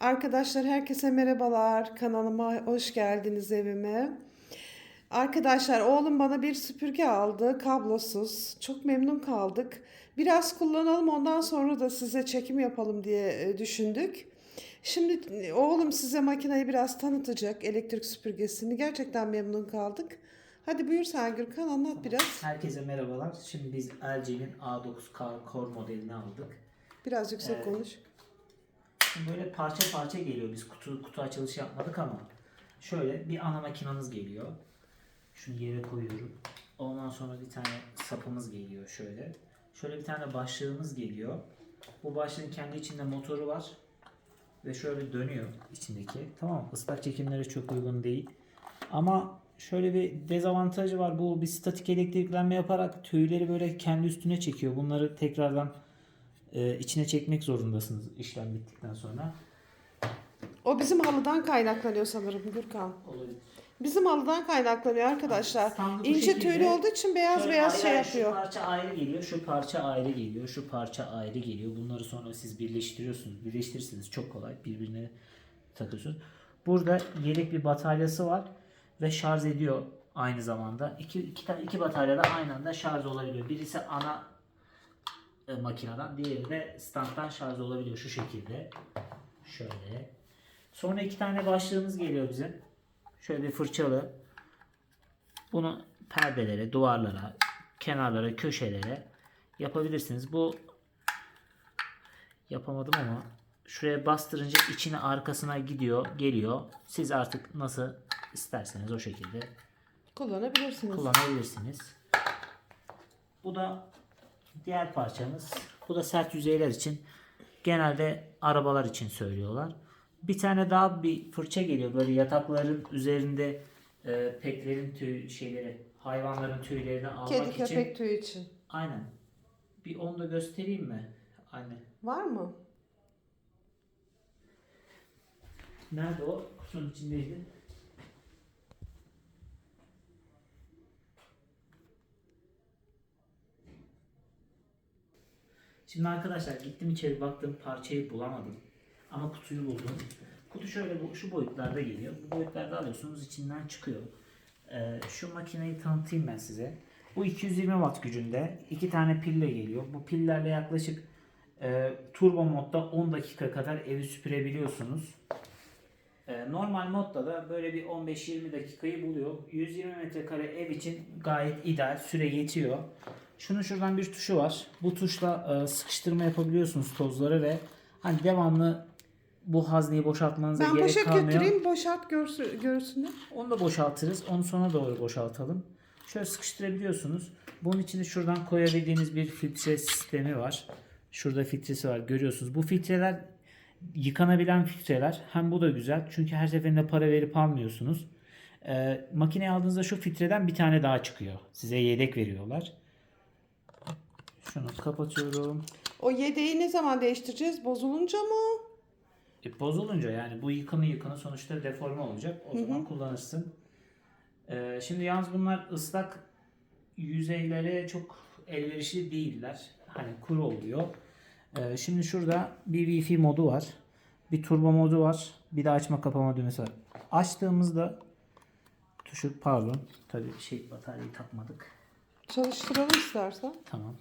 Arkadaşlar herkese merhabalar. Kanalıma hoş geldiniz evime. Arkadaşlar oğlum bana bir süpürge aldı. Kablosuz. Çok memnun kaldık. Biraz kullanalım ondan sonra da size çekim yapalım diye e, düşündük. Şimdi e, oğlum size makineyi biraz tanıtacak. Elektrik süpürgesini. Gerçekten memnun kaldık. Hadi buyur sen Gürkan anlat biraz. Herkese merhabalar. Şimdi biz LG'nin A9 Car- Core modelini aldık. Biraz yüksek Evet. konuş. Böyle parça parça geliyor. Biz kutu kutu açılışı yapmadık ama şöyle bir ana makinamız geliyor. Şunu yere koyuyorum. Ondan sonra bir tane sapımız geliyor şöyle. Şöyle bir tane başlığımız geliyor. Bu başlığın kendi içinde motoru var. Ve şöyle dönüyor içindeki. Tamam mı? Islak çekimlere çok uygun değil. Ama şöyle bir dezavantajı var. Bu bir statik elektriklenme yaparak tüyleri böyle kendi üstüne çekiyor. Bunları tekrardan e, içine çekmek zorundasınız işlem bittikten sonra. O bizim halıdan kaynaklanıyor sanırım Gürkan. Olabilir. Bizim halıdan kaynaklanıyor arkadaşlar. Bu İnce tüylü olduğu için beyaz beyaz şey yapıyor. Şu parça ayrı geliyor, şu parça ayrı geliyor, şu parça ayrı geliyor. Bunları sonra siz birleştiriyorsunuz. Birleştirirseniz çok kolay. Birbirine takıyorsunuz. Burada yedek bir bataryası var ve şarj ediyor aynı zamanda. İki, iki, iki batarya da aynı anda şarj olabiliyor. Birisi ana e, makineden, diğeri de standtan şarj olabiliyor şu şekilde. Şöyle. Sonra iki tane başlığımız geliyor bize. Şöyle bir fırçalı. Bunu perdelere, duvarlara, kenarlara, köşelere yapabilirsiniz. Bu yapamadım ama şuraya bastırınca içine arkasına gidiyor, geliyor. Siz artık nasıl isterseniz o şekilde Kullanabilirsiniz. kullanabilirsiniz. Bu da diğer parçamız. Bu da sert yüzeyler için. Genelde arabalar için söylüyorlar. Bir tane daha bir fırça geliyor böyle yatakların üzerinde e, petlerin tüy şeyleri, hayvanların tüylerini almak Kedi için. köpek tüyü için. Aynen. Bir onu da göstereyim mi? Anne. Var mı? Nerede o? Kutunun içindeydi. Şimdi arkadaşlar gittim içeri baktım parçayı bulamadım. Ama kutuyu buldum. Kutu şöyle bu, şu boyutlarda geliyor. Bu boyutlarda alıyorsunuz içinden çıkıyor. Ee, şu makineyi tanıtayım ben size. Bu 220 watt gücünde iki tane pille geliyor. Bu pillerle yaklaşık e, turbo modda 10 dakika kadar evi süpürebiliyorsunuz. Ee, Normal modda da böyle bir 15-20 dakikayı buluyor. 120 metrekare ev için gayet ideal. Süre yetiyor. Şunun şuradan bir tuşu var. Bu tuşla e, sıkıştırma yapabiliyorsunuz tozları ve hani devamlı bu hazneyi boşaltmanıza Ben gerek kalmıyor. götüreyim boşalt görsün, görsünler. Onu da boşaltırız. Onu sona doğru boşaltalım. Şöyle sıkıştırabiliyorsunuz. Bunun içinde şuradan koyabildiğiniz bir filtre sistemi var. Şurada filtresi var. Görüyorsunuz. Bu filtreler yıkanabilen filtreler. Hem bu da güzel. Çünkü her seferinde para verip almıyorsunuz. Ee, makineye aldığınızda şu filtreden bir tane daha çıkıyor. Size yedek veriyorlar. Şunu kapatıyorum. O yedeği ne zaman değiştireceğiz? Bozulunca mı? E, bozulunca yani bu yıkanı yıkanı sonuçta deforme olacak. O zaman kullanırsın. Ee, şimdi yalnız bunlar ıslak yüzeylere çok elverişli değiller. Hani kuru oluyor. Ee, şimdi şurada bir Wi-Fi modu var. Bir turbo modu var. Bir de açma kapama düğmesi var. Açtığımızda tuşu pardon. Tabii şey bataryayı takmadık. Çalıştıralım istersen. Tamam.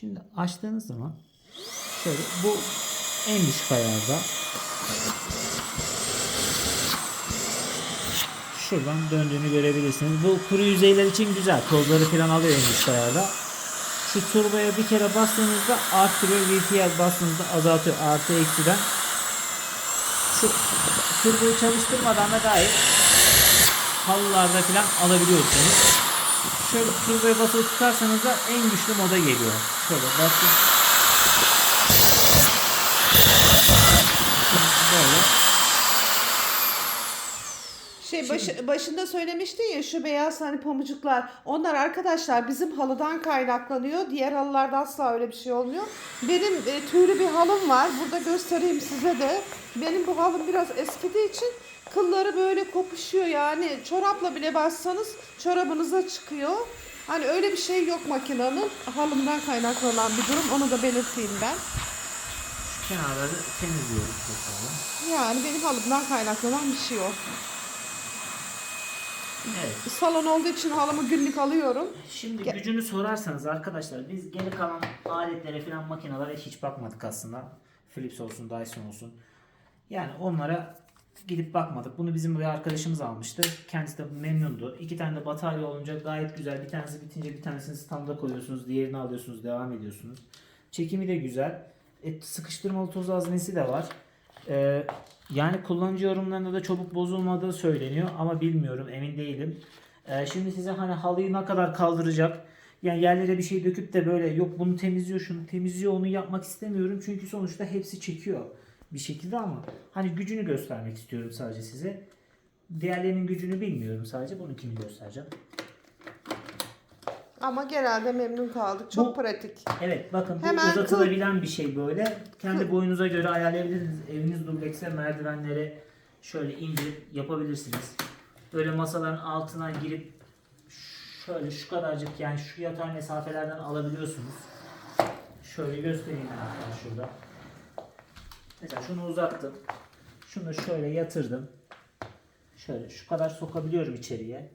Şimdi açtığınız zaman şöyle bu en düşük ayarda şuradan döndüğünü görebilirsiniz. Bu kuru yüzeyler için güzel. Tozları falan alıyor en düşük ayarda. Şu turboya bir kere bastığınızda arttırıyor. VT'ye bastığınızda azaltıyor. Artı eksiden. Şu turboyu çalıştırmadan da gayet halılarda falan alabiliyorsunuz. Şöyle turboya basılı tutarsanız da en güçlü moda geliyor. Şöyle basın. Böyle. Şey başı- başında söylemiştin ya şu beyaz hani pamucuklar. Onlar arkadaşlar bizim halıdan kaynaklanıyor. Diğer halılarda asla öyle bir şey olmuyor. Benim e, tüylü bir halım var. Burada göstereyim size de. Benim bu halım biraz eskidiği için kılları böyle kopuşuyor yani. Çorapla bile bassanız çorabınıza çıkıyor. Hani öyle bir şey yok makinenin. Halımdan kaynaklanan bir durum. Onu da belirteyim ben. kenarları temizliyoruz tekrardan. Yani benim halımdan kaynaklanan bir şey o. Evet. Salon olduğu için halımı günlük alıyorum. Şimdi Gel. gücünü sorarsanız arkadaşlar biz geri kalan aletlere falan makinelere hiç bakmadık aslında. Philips olsun, Dyson olsun. Yani onlara gidip bakmadık. Bunu bizim bir arkadaşımız almıştı. Kendisi de memnundu. İki tane de batarya olunca gayet güzel. Bir tanesi bitince bir tanesini standa koyuyorsunuz. Diğerini alıyorsunuz. Devam ediyorsunuz. Çekimi de güzel. E, sıkıştırmalı toz haznesi de var. Ee, yani kullanıcı yorumlarında da çabuk bozulmadığı söyleniyor ama bilmiyorum emin değilim. Ee, şimdi size hani halıyı ne kadar kaldıracak yani yerlere bir şey döküp de böyle yok bunu temizliyor şunu temizliyor onu yapmak istemiyorum çünkü sonuçta hepsi çekiyor bir şekilde ama hani gücünü göstermek istiyorum sadece size. Diğerlerinin gücünü bilmiyorum sadece bununkini göstereceğim. Ama genelde memnun kaldık. Çok Bu- pratik. Evet bakın bu Hemen uzatılabilen bir şey böyle. Kendi boyunuza göre ayarlayabilirsiniz. Eviniz dublekse merdivenlere şöyle indirip yapabilirsiniz. Böyle masaların altına girip şöyle şu kadarcık yani şu yatay mesafelerden alabiliyorsunuz. Şöyle göstereyim ben hatta şurada. Mesela şunu uzattım. Şunu şöyle yatırdım. Şöyle şu kadar sokabiliyorum içeriye.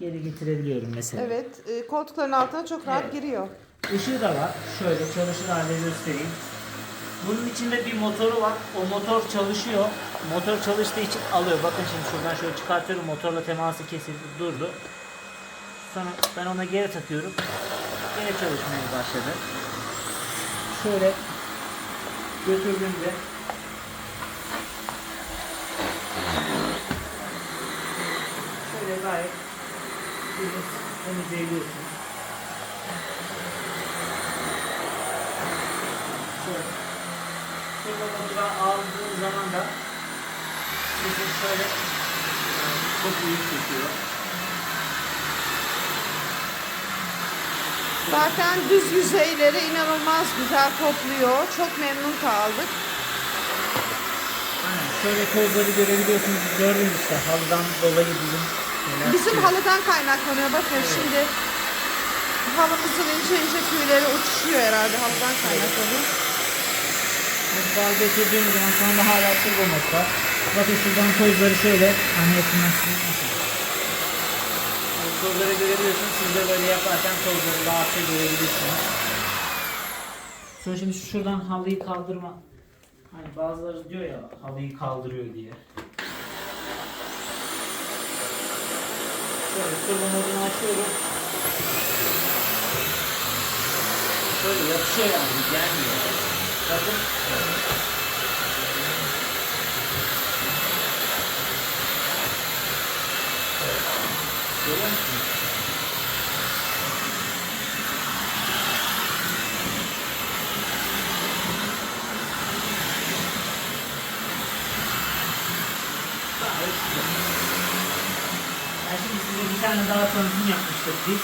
Geri getirebiliyorum mesela. Evet, e, koltukların altına çok rahat Evet. giriyor. Işığı da var. Şöyle çalışır halde göstereyim. Bunun içinde bir motoru var. O motor çalışıyor. Motor çalıştığı için alıyor. Bakın şimdi şuradan şöyle çıkartıyorum. Motorla teması kesildi. Durdu. Sonra ben ona geri takıyorum. Yine çalışmaya başladı. Şöyle götürdüğümde şöyle gayet temiz temizleyebiliyorsunuz. Şöyle. Turbo moduna aldığın zaman da sizin şöyle çok iyi çekiyor. Zaten düz yüzeyleri inanılmaz güzel topluyor. Çok memnun kaldık. Şöyle tozları görebiliyorsunuz. Gördünüz işte halıdan dolayı bizim Bizim halıdan kaynaklanıyor. Bakın şimdi halımızın ince ince tüyleri uçuşuyor herhalde. Halıdan kaynaklanıyor. Mutfağa götürdüğümüz zaman anda hala turbo modda. Bakın şuradan tozları şöyle hani nasıl? Yani tozları görebiliyorsunuz. Siz de böyle yaparken tozları rahatça görebilirsiniz. Sonra şimdi şuradan halıyı kaldırma. Hani bazıları diyor ya halıyı kaldırıyor diye. Şöyle turbo modunu açıyorum. Şöyle yapışıyor yani gelmiyor. Bakın. Görüyor musunuz? Gayet güzel. Ben şimdi size bir tane daha tanıtım yapmıştık biz.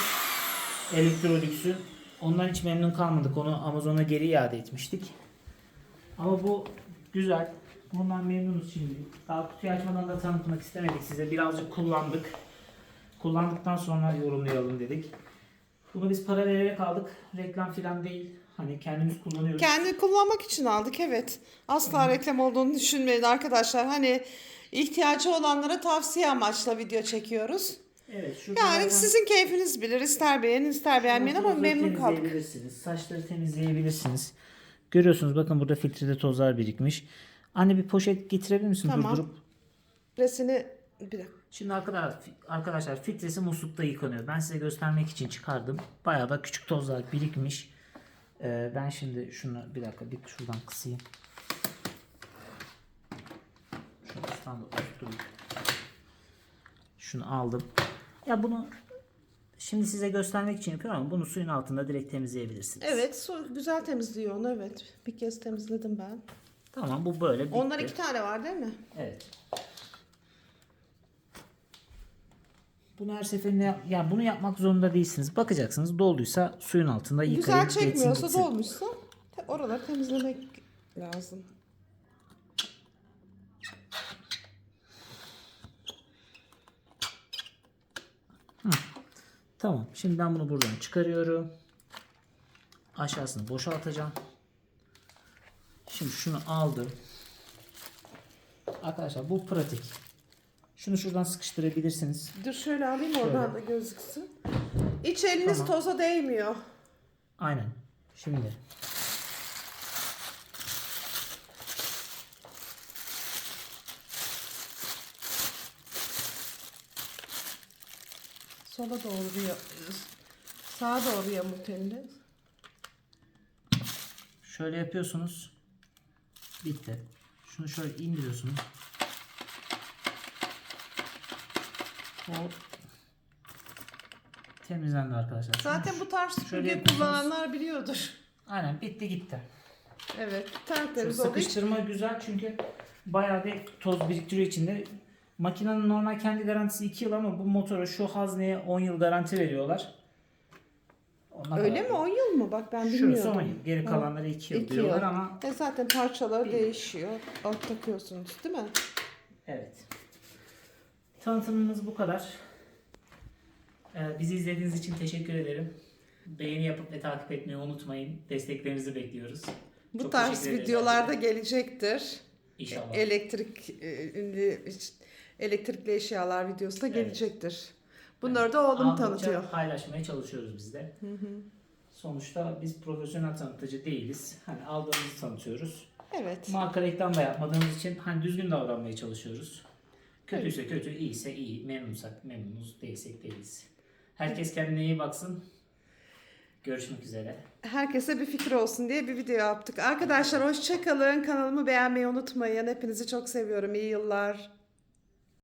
Electrolux'ün. Ondan hiç memnun kalmadık. Onu Amazon'a geri iade etmiştik. Ama bu güzel. Bundan memnunuz şimdi. Daha kutuyu açmadan da tanıtmak istemedik size. Birazcık kullandık. Kullandıktan sonra yorumlayalım dedik. Bunu biz para vererek aldık. Reklam falan değil. Hani kendimiz kullanıyoruz. Kendi kullanmak için aldık evet. Asla reklam olduğunu düşünmeyin arkadaşlar. Hani ihtiyacı olanlara tavsiye amaçla video çekiyoruz. Evet. şurada Yani zaten- sizin keyfiniz bilir. İster beğenin ister beğenmeyin ama memnun kaldık. temizleyebilirsiniz. Saçları temizleyebilirsiniz. Görüyorsunuz bakın burada filtrede tozlar birikmiş. Anne bir poşet getirebilir misin Tamam. durdurup? Resini bir dakika. Şimdi arkadaşlar, arkadaşlar filtresi muslukta yıkanıyor. Ben size göstermek için çıkardım. Bayağı da küçük tozlar birikmiş. Ee, ben şimdi şunu bir dakika bir şuradan kısayım. Şunu oturtayım. Şunu aldım. Ya bunu şimdi size göstermek için yapıyorum ama bunu suyun altında direkt temizleyebilirsiniz. Evet su güzel temizliyor onu evet. Bir kez temizledim ben. Tamam bu böyle bitti. Ondan iki tane var değil mi? Evet. Bunu her seferinde yap, ya bunu yapmak zorunda değilsiniz. Bakacaksınız dolduysa suyun altında yıkayın. Güzel geçsin çekmiyorsa gitsin. dolmuşsa te- oraları temizlemek lazım. Tamam. Şimdi ben bunu buradan çıkarıyorum. Aşağısını boşaltacağım. Şimdi şunu aldım. Arkadaşlar bu pratik. Şunu şuradan sıkıştırabilirsiniz. Dur şöyle alayım oradan da gözüksün. İç eliniz Tamam. toza değmiyor. Aynen. Şimdi. Sola doğru ya sağa doğru yamult elini. Şöyle yapıyorsunuz. Bitti. Şunu şöyle indiriyorsunuz. Hop. Temizlendi arkadaşlar. Şunu Zaten bu tarz süpürge kullananlar biliyordur. Aynen bitti gitti. Evet, tertemiz oluyor. sıkıştırma güzel çünkü bayağı bir toz biriktiriyor içinde. Makinenin normal kendi garantisi 2 yıl ama bu motora şu hazneye 10 yıl garanti veriyorlar. Ona Öyle mi? 10 yıl mı? Bak ben Şurası bilmiyordum. 10 yıl. Geri kalanları 2 yıl iki diyorlar yıl. ama E zaten parçaları Bir- değişiyor. Alt takıyorsunuz değil mi? evet. Tanıtımımız bu kadar. Ee, bizi izlediğiniz için teşekkür ederim. Beğeni yapıp ve takip etmeyi unutmayın. Desteklerinizi bekliyoruz. Bu Çok tarz videolarda gelecektir. İnşallah. Elektrik e, ünlü- elektrikli eşyalar videosu da Evet. gelecektir. Bunları da oğlum tanıtıyor. paylaşmaya çalışıyoruz biz de. Sonuçta biz profesyonel tanıtıcı değiliz. Hani aldığımızı tanıtıyoruz. Evet. Marka reklam da yapmadığımız için hani düzgün davranmaya çalışıyoruz. Kötüyse kötü, iyiyse iyi. Memnunsak memnunuz, değilsek değiliz. Herkes kendine iyi baksın. Görüşmek üzere. Herkese bir fikir olsun diye bir video yaptık. Arkadaşlar hoşçakalın. Kanalımı beğenmeyi unutmayın. Hepinizi çok seviyorum. İyi yıllar.